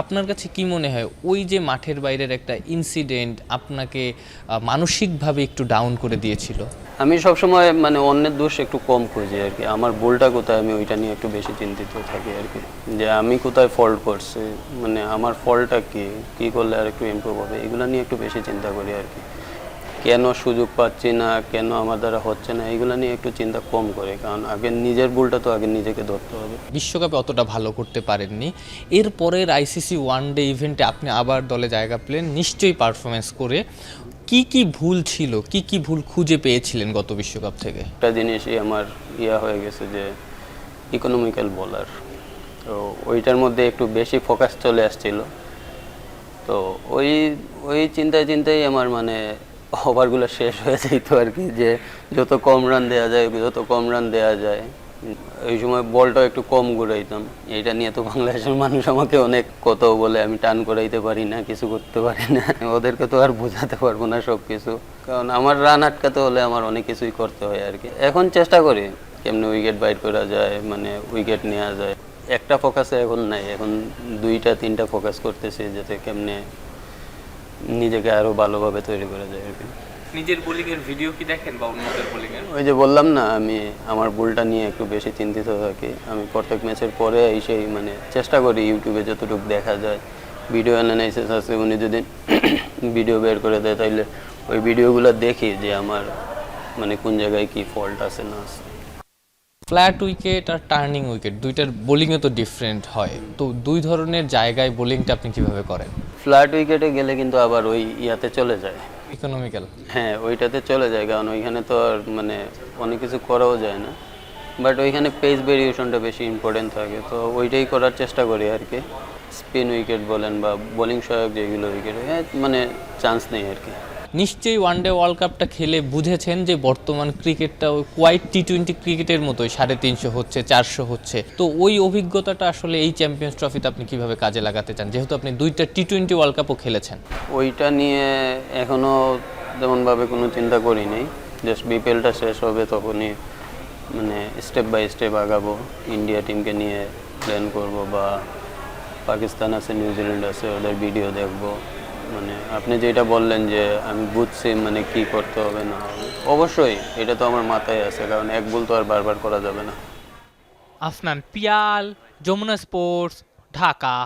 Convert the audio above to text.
আপনার কাছে কি মনে হয়? ওই যে মাঠের বাইরের একটা ইনসিডেন্ট আপনাকে মানসিকভাবে একটু ডাউন করে দিয়েছিল? আমি সবসময় মানে অন্যের দোষ একটু কম খুঁজি আর কি। আমার বোলটা কোথায় আমি ওইটা নিয়ে একটু বেশি চিন্তিত থাকি আর কি। যে আমি কোথায় ফল্ট করছি? মানে আমার ফলটা কি? কি করলে আর একটু ইম্প্রুভ হবে? এগুলো নিয়ে একটু বেশি চিন্তা করি আর কি। কেন সুযোগ পাচ্ছি না কেন আমার দ্বারা হচ্ছে না এগুলো নিয়ে একটু চিন্তা কম করে কারণ আগে নিজের ভুলটা তো আগে নিজেকে ধরতে হবে। বিশ্বকাপে অতটা ভালো করতে পারেননি। এরপরের আইসিসি ওয়ান ডে ইভেন্টে আপনি আবার দলে জায়গা পেলেন নিশ্চয়ই পারফরমেন্স করে। কি কি ভুল ছিল কি কি ভুল খুঁজে পেয়েছিলেন গত বিশ্বকাপ থেকে? একটা জিনিসই আমার ইয়া হয়ে গেছে যে ইকোনমিক্যাল বলার তো ওইটার মধ্যে একটু বেশি ফোকাস চলে আসছিল। তো ওই ওই চিন্তায় চিন্তায় আমার মানে ওভারগুলো শেষ হয়ে যেত আর কি, যে যত কম রান দেওয়া যায়, যত কম রান দেওয়া যায়। ওই সময় বলটাও একটু কম ঘুরাইতাম। এইটা নিয়ে তো বাংলাদেশের মানুষ আমাকে অনেক কত বলে, আমি টান করাইতে পারি না, কিছু করতে পারি না। ওদেরকে তো আর বোঝাতে পারব না সব কিছু কারণ আমার রান আটকাতে হলে আমার অনেক কিছুই করতে হয় আর কি। এখন চেষ্টা করি, কেমনি উইকেট বাইট করা যায় মানে উইকেট নেওয়া যায়। একটা ফোকাসে এখন নাই, এখন দুইটা, তিনটা ফোকাস করতেছি, যাতে কেমনে নিজেকে আরও ভালোভাবে তৈরি করা যায় আর কি। নিজের বোলিং এর ভিডিও কি দেখেন বা অন্যদের বোলিং এর ওই যে বললাম না আমি আমার ভুলটা নিয়ে একটু বেশি চিন্তিত থাকি। আমি প্রত্যেক ম্যাচের পরে এসেই মানে চেষ্টা করি ইউটিউবে যতটুকু দেখা যায়। ভিডিও অ্যানালাইসিস আছে উনি যদি ভিডিও বের করে দেয় তাহলে ওই ভিডিওগুলো দেখি যে আমার মানে কোন জায়গায় কি ফল্ট আছে না আছে। ফ্ল্যাট উইকেট আর টার্নিং উইকেট দুইটার বোলিংয়ে তো ডিফারেন্ট হয়। তো দুই ধরনের জায়গায় বোলিংটা আপনি কীভাবে করেন? ফ্ল্যাট উইকেটে গেলে কিন্তু আবার ওই ইয়াতে চলে যায়। ইকোনমিক্যাল হ্যাঁ ওইটাতে চলে যায় কারণ ওইখানে তো আর মানে অনেক কিছু করাও যায় না। বাট ওইখানে পেস ভেরিয়েশনটা বেশি ইম্পর্টেন্ট থাকে তো ওইটাই করার চেষ্টা করি আর কি। স্পিন উইকেট বলেন বা বোলিং সহায়ক যেগুলো উইকেট হ্যাঁ মানে চান্স নেই আর কি। নিশ্চয়ই ওয়ানডে ওয়ার্ল্ড কাপটা খেলে বুঝেছেন যে বর্তমান ক্রিকেটটা ওই কোয়াইট টি টোয়েন্টি ক্রিকেটের মতোই, সাড়ে তিনশো হচ্ছে, চারশো হচ্ছে। তো ওই অভিজ্ঞতাটা আসলে এই চ্যাম্পিয়ন্স ট্রফিতে আপনি কীভাবে কাজে লাগাতে চান? যেহেতু আপনি দুইটা টি টোয়েন্টি ওয়ার্ল্ড কাপও খেলেছেন। ওইটা নিয়ে এখনও তেমনভাবে কোনো চিন্তা করি নাই। জাস্ট বিপিএলটা শেষ হবে তখনই মানে স্টেপ বাই স্টেপ আগাবো। ইন্ডিয়া টিমকে নিয়ে প্ল্যান করব বা পাকিস্তান আছে নিউজিল্যান্ড আছে, ওদের ভিডিও দেখব। মানে আপনি যেটা বললেন যে আমি বুঝছি মানে কি করতে হবে, না হবে, অবশ্যই এটা তো আমার মাথায় আছে, কারণ এক ভুল তো আর বারবার করা যাবে না। আফনান, পিয়াল, যমুনা স্পোর্টস, ঢাকা।